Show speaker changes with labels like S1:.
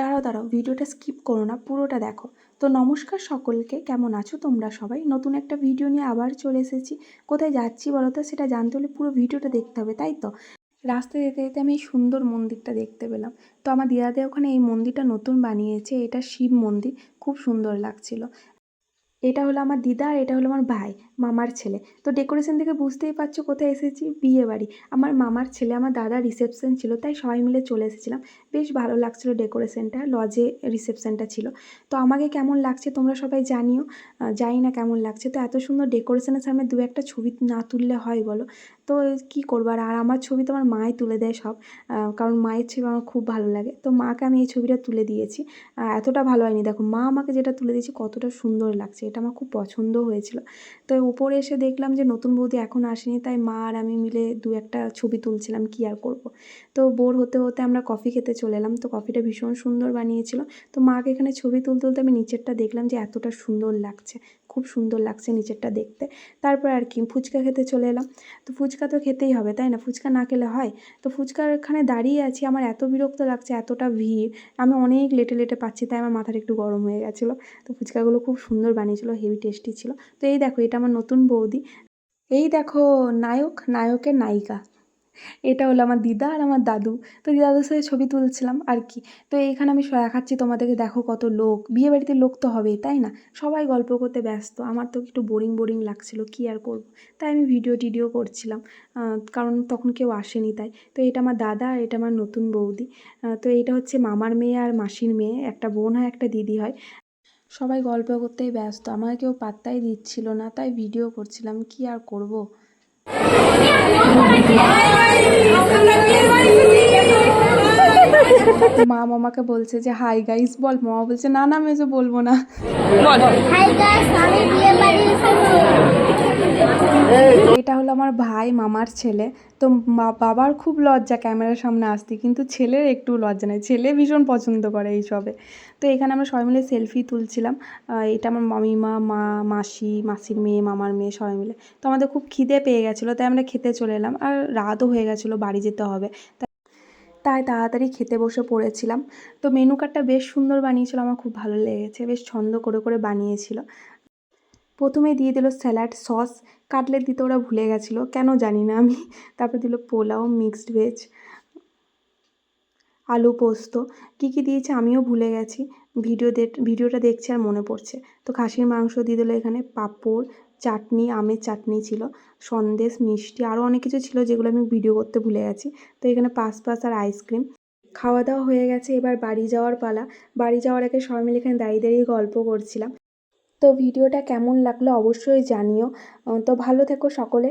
S1: দাঁড়াও দাঁড়াও, ভিডিওটা স্কিপ করো না, পুরোটা দেখো। তো নমস্কার সকলকে, কেমন আছো তোমরা সবাই? নতুন একটা ভিডিও নিয়ে আবার চলে এসেছি। কোথায় যাচ্ছি বলো তো? সেটা জানতে হলে পুরো ভিডিওটা দেখতে হবে, তাই তো? রাস্তায় যেতে যেতে আমি এই সুন্দর মন্দিরটা দেখতে পেলাম। তো আমার দিদাদের ওখানে এই মন্দিরটা নতুন বানিয়েছে, এটা শিব মন্দির, খুব সুন্দর লাগছিল। এটা হলো আমার দিদা আর এটা হলো আমার ভাই, মামার ছেলে। তো ডেকোরেশন দেখে বুঝতেই পারছ কোথায় এসেছি? বিয়ে বাড়ি। আমার মামার ছেলে, আমার দাদা রিসেপশন ছিল, তাই সবাই মিলে চলে এসেছিলাম। বেশ ভালো লাগছিল ডেকোরেশনটা লজে রিসেপশনটা ছিল। তো আমাকে কেমন লাগছে তোমরা সবাই জানিও। জানি না কেমন লাগছে। তো এত সুন্দর ডেকোরেশনের সামনে দু একটা ছবি না তুললে হয় বলো। তো কী করব? আর আর আমার ছবি তো আমার মাই তুলে দেয় সব। কারণ মায়ের ছবি আমার খুব ভালো লাগে। তো মাকে আমি এই ছবিটা তুলে দিয়েছি। এতটা ভালো হয়নি। দেখো, মা আমাকে যেটা তুলে দিয়েছে কতটা সুন্দর লাগছে। এটা আমার খুব পছন্দ হয়েছিল। তো উপরে এসে দেখলাম যে নতুন বৌদি এখন আসেনি। তাই মা আর আমি মিলে দু একটা ছবি তুলছিলাম কী আর করব? তো বোর হতে হতে আমরা কফি খেতে চলে এলাম। তো কফিটা ভীষণ সুন্দর বানিয়েছিল। তো মাকে এখানে ছবি তুলতে তুলতে আমি নিচেরটা দেখলাম যে এতটা সুন্দর লাগছে। খুব সুন্দর লাগছে নিচেরটা দেখতে। তারপর আর কি, ফুচকা খেতে চলে এলাম। তো ফুচকা তো খেতেই হবে, তাই না? ফুচকা না খেলে হয়? তো ফুচকার এখানে দাঁড়িয়ে আছি, আমার এত বিরক্ত লাগছে, এতটা ভিড়। আমি অনেক লেটে লেটে পাচ্ছি, তাই আমার মাথাটা একটু গরম হয়ে গেছিল। তো ফুচকাগুলো খুব সুন্দর বানিয়েছিল, হেভি টেস্টি ছিল। তো এই দেখো, এটা আমার নতুন বৌদি। এই দেখো, নায়ক, নায়কের নায়িকা। এটা হলো আমার দিদা আর আমার দাদু। তো দাদুর সাথে ছবি তুলছিলাম আর কি। তো এইখানে আমি দেখাচ্ছি তোমাদেরকে দেখো কত লোক। বিয়ে বাড়িতে লোক তো হবেই, তাই না? সবাই গল্প করতে ব্যস্ত। আমার তো একটু বোরিং বোরিং লাগছিল, কী আর করব? তাই আমি ভিডিও টিডিও করছিলাম কারণ তখন কেউ আসেনি তাই। তো এটা আমার দাদা আর এটা আমার নতুন বৌদি। তো এটা হচ্ছে মামার মেয়ে আর মাসির মেয়ে, একটা বোন হয়, একটা দিদি হয়। সবাই গল্প করতেই ব্যস্ত। আমাকে কেউ পাত্তাই দিচ্ছিল না, তাই ভিডিও করছিলাম, কি আর করব? মা মামাকে বলছে যে হাই গাইস বল। মামা বলছে না না মেজো বলব না। বল।
S2: হাই গাইস আমি
S1: এটা হলো আমার ভাই, মামার ছেলে। তো বাবার খুব লজ্জা ক্যামেরার সামনে আসতে, কিন্তু ছেলের একটু লজ্জা নেই। ছেলে ভীষণ পছন্দ করে এইসবে। তো এখানে আমরা সবাই মিলে সেলফি তুলছিলাম। এটা আমার মামিমা, মা, মাসি, মাসির মেয়ে, মামার মেয়ে, সবাই মিলে। তো আমাদের খুব খিদে পেয়ে গেছিল, তাই আমরা খেতে চলে এলাম। আর রাতও হয়ে গেছিল, বাড়ি যেতে হবে। তাই তাড়াতাড়ি খেতে বসে পড়েছিলাম। তো মেনু কার্ডটা বেশ সুন্দর বানিয়েছিল, আমার খুব ভালো লেগেছে। বেশ ছন্দ করে করে বানিয়েছিল। প্রথমে দিয়ে দিল স্যালাড সস। কাটলেট দিতে ওরা ভুলে গেছিল। কেন জানি না আমি। তারপর দিল পোলাও মিক্সড ভেজ আলু পোস্ত। কী কী দিয়েছে আমিও ভুলে গেছি। ভিডিও ভিডিওটা দেখছি আর মনে পড়ছে। তো খাসির মাংস দিয়ে দিল এখানে পাঁপড়, চাটনি, আমের চাটনি ছিল, সন্দেশ, মিষ্টি আরও অনেক কিছু ছিল যেগুলো আমি ভিডিও করতে ভুলে গেছি। তো এখানে পাস পাস আর আইসক্রিম খাওয়া দাওয়া হয়ে গেছে, এবার বাড়ি যাওয়ার পালা। বাড়ি যাওয়ার আগে সবাই মিলে এখানে দাঁড়িয়ে দাঁড়িয়ে গল্প করছিলাম। তো ভিডিওটা কেমন লাগল অবশ্যই জানিও। তো ভালো থেকো সকলে।